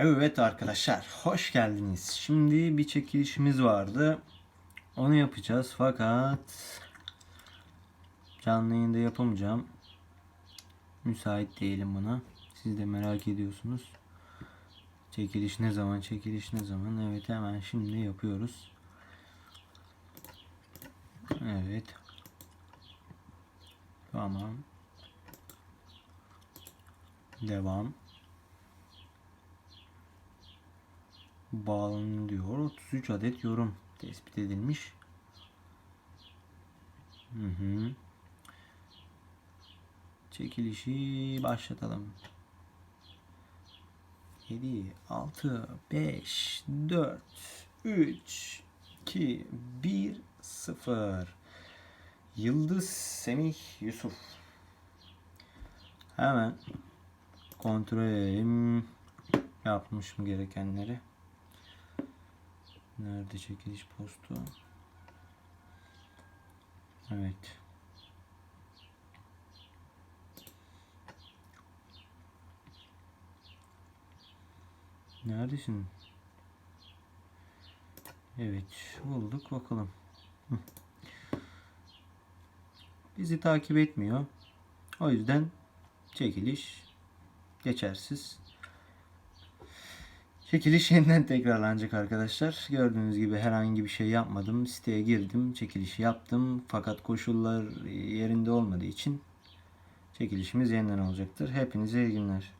Evet arkadaşlar hoş geldiniz. Şimdi bir çekilişimiz vardı. Onu yapacağız fakat canlı yayında yapamayacağım. Müsait değilim buna. Siz de merak ediyorsunuz. Çekiliş ne zaman? Çekiliş ne zaman? Evet hemen şimdi yapıyoruz. Evet. Tamam. Devam. Bağlanıyor. 33 adet yorum tespit edilmiş. Hı hı. Çekilişi başlatalım. 7, 6, 5, 4, 3, 2, 1, 0. Yıldız Semih Yusuf. Hemen kontrol edelim. Yapmışım gerekenleri. Nerede çekiliş postu? Evet. Neredesin? Evet, bulduk bakalım. Bizi takip etmiyor. O yüzden çekiliş geçersiz. Çekiliş yeniden tekrarlanacak arkadaşlar. Gördüğünüz gibi herhangi bir şey yapmadım. Siteye girdim, çekilişi yaptım. Fakat koşullar yerinde olmadığı için çekilişimiz yeniden olacaktır. Hepinize iyi günler.